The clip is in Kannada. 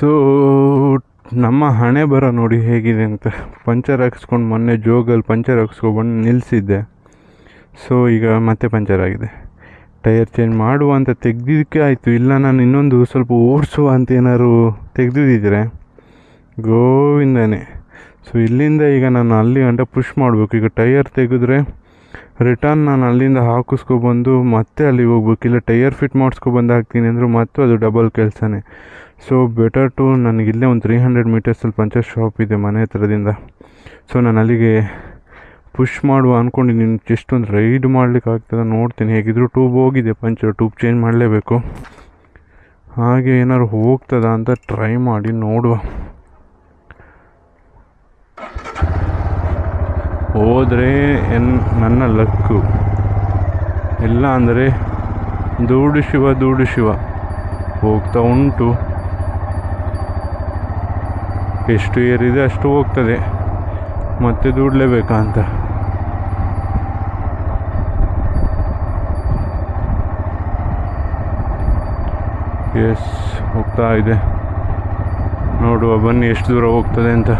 ಸೊ, ನಮ್ಮ ಹಣೆ ಬರ ನೋಡಿ ಹೇಗಿದೆ ಅಂತ ಪಂಚರ್ ಹಾಕ್ಸ್ಕೊಂಡು ಮೊನ್ನೆ ಜೋಗಲ್ಲಿ ಪಂಚರ್ ಹಾಕ್ಸ್ಕೊಬಂದು ನಿಲ್ಲಿಸಿದ್ದೆ ಸೊ, ಈಗ ಮತ್ತೆ ಪಂಚರ್ ಆಗಿದೆ. ಟೈರ್ ಚೇಂಜ್ ಮಾಡುವ ಅಂತ ತೆಗ್ದಿದ್ದಕ್ಕೆ ಆಯಿತು. ಇಲ್ಲ, ನಾನು ಇನ್ನೊಂದು ಸ್ವಲ್ಪ ಓಡಿಸುವ ಅಂತ ಏನಾದ್ರು ತೆಗ್ದಿದ್ದಿದ್ರೆ? ಗೋವಿಂದನೇ. ಸೊ, ಇಲ್ಲಿಂದ ಈಗ ನಾನು ಅಲ್ಲಿ ಗಂಟ ಪುಷ್ ಮಾಡಬೇಕು. ಈಗ ಟೈಯರ್ ತೆಗೆದ್ರೆ ರಿಟರ್ನ್ ನಾನು ಅಲ್ಲಿಂದ ಹಾಕಿಸ್ಕೊಬಂದು ಮತ್ತೆ ಅಲ್ಲಿಗೆ ಹೋಗ್ಬೇಕು. ಇಲ್ಲ ಟೈಯರ್ ಫಿಟ್ ಮಾಡಿಸ್ಕೊಬಂದು ಹಾಕ್ತೀನಿ ಅಂದರು ಮತ್ತು ಅದು ಡಬಲ್ ಕೆಲಸನೇ. ಸೊ ಬೆಟರ್ ಟು ನನಗೆ ಇಲ್ಲೇ ಒಂದು ತ್ರೀ ಹಂಡ್ರೆಡ್ ಮೀಟರ್ಸಲ್ಲಿ ಪಂಚರ್ ಶಾಪ್ ಇದೆ ಮನೆ ಹತ್ರದಿಂದ. ಸೊ ನಾನು ಅಲ್ಲಿಗೆ ಪುಷ್ ಮಾಡುವ ಅಂದ್ಕೊಂಡಿದ್ದೀನಿ ಜಸ್ಟ್ ಒಂದು ರೈಡ್ ಮಾಡ್ಲಿಕ್ಕೆ ಆಗ್ತದೆ ನೋಡ್ತೀನಿ. ಹೇಗಿದ್ರು ಟ್ಯೂಬ್ ಹೋಗಿದೆ ಪಂಚರ್ ಟ್ಯೂಬ್ ಚೇಂಜ್ ಮಾಡಲೇಬೇಕು. ಹಾಗೆ ಏನಾದ್ರು ಹೋಗ್ತದ ಅಂತ ಟ್ರೈ ಮಾಡಿ ನೋಡುವ. ಹೋದರೆ ಎನ್ ನನ್ನ ಲಕ್ಕು. ಇಲ್ಲ ಅಂದರೆ ದೂಡು ಶಿವ ದೂಡು ಶಿವ. ಹೋಗ್ತಾ ಉಂಟು. ಎಷ್ಟು ಏರಿದೆ ಅಷ್ಟು ಹೋಗ್ತದೆ. ಮತ್ತೆ ದೂಡಲೇಬೇಕಾ ಅಂತ. ಎಸ್ ಹೋಗ್ತಾ ಇದೆ. ನೋಡುವ ಬನ್ನಿ ಎಷ್ಟು ದೂರ ಹೋಗ್ತದೆ ಅಂತ.